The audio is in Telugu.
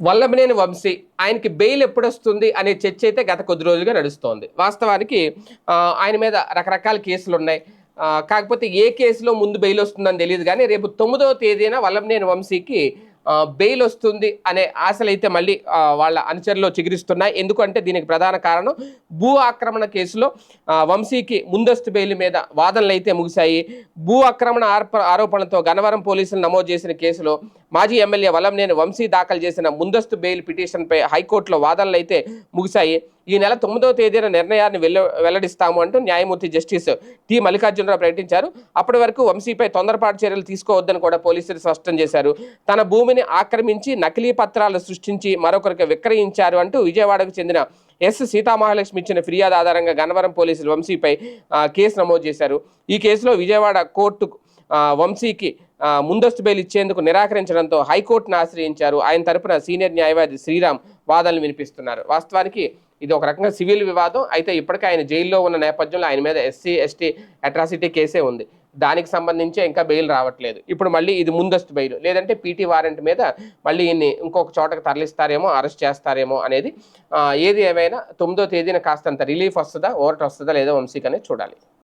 వల్లభనేని వంశీ ఆయనకి బెయిల్ ఎప్పుడొస్తుంది అనే చర్చ అయితే గత కొద్ది రోజులుగా నడుస్తోంది. వాస్తవానికి ఆయన మీద రకరకాల కేసులు ఉన్నాయి కాకపోతే ఏ కేసులో ముందు బెయిల్ వస్తుందని తెలియదు కానీ రేపు తొమ్మిదవ తేదీన వల్లభనేని వంశీకి బెయిల్ వస్తుంది అనే ఆశలు అయితే మళ్ళీ వాళ్ళ అనుచరులు చిగురిస్తున్నాయి. ఎందుకంటే దీనికి ప్రధాన కారణం భూ ఆక్రమణ కేసులో వంశీకి ముందస్తు బెయిల్ మీద వాదనలు అయితే ముగిశాయి. భూ ఆక్రమణ ఆర్ప ఆరోపణలతో గన్నవరం పోలీసులు నమోదు చేసిన కేసులో మాజీ ఎమ్మెల్యే వలంనేని వంశీ దాఖలు చేసిన ముందస్తు బెయిల్ పిటిషన్పై హైకోర్టులో వాదనలు అయితే ముగిశాయి. ఈ నెల తొమ్మిదవ తేదీన నిర్ణయాన్ని వెల్ల వెల్లడిస్తాము అంటూ న్యాయమూర్తి జస్టిస్ టి మల్లికార్జునరావు ప్రకటించారు. అప్పటి వరకు వంశీపై తొందరపాటు చర్యలు తీసుకోవద్దని కూడా పోలీసులు స్పష్టం చేశారు. తన భూమిని ఆక్రమించి నకిలీ పత్రాలు సృష్టించి మరొకరికి విక్రయించారు అంటూ విజయవాడకు చెందిన ఎస్ సీతామహాలక్ష్మి ఇచ్చిన ఫిర్యాదు ఆధారంగా గన్నవరం పోలీసులు వంశీపై కేసు నమోదు చేశారు. ఈ కేసులో విజయవాడ కోర్టు వంశీకి ముందస్తు బెయిల్ ఇచ్చేందుకు నిరాకరించడంతో హైకోర్టును ఆశ్రయించారు. ఆయన తరపున సీనియర్ న్యాయవాది శ్రీరామ్ వాదనలు వినిపిస్తున్నారు. వాస్తవానికి ఇది ఒక రకంగా సివిల్ వివాదం. అయితే ఇప్పటికే ఆయన జైల్లో ఉన్న నేపథ్యంలో ఆయన మీద ఎస్సీ ఎస్టీ అట్రాసిటీ కేసే ఉంది. దానికి సంబంధించి ఇంకా బెయిల్ రావట్లేదు. ఇప్పుడు మళ్ళీ ఇది ముందస్తు బెయిల్. లేదంటే పీటీ వారెంట్ మీద మళ్ళీ ఈయన్ని ఇంకొక చోటకు తరలిస్తారేమో అరెస్ట్ చేస్తారేమో అనేది ఏది ఏమైనా తొమ్మిదో తేదీన కాస్తంత రిలీఫ్ వస్తుందా ఓరట్ వస్తుందా లేదా వంశీకనే చూడాలి.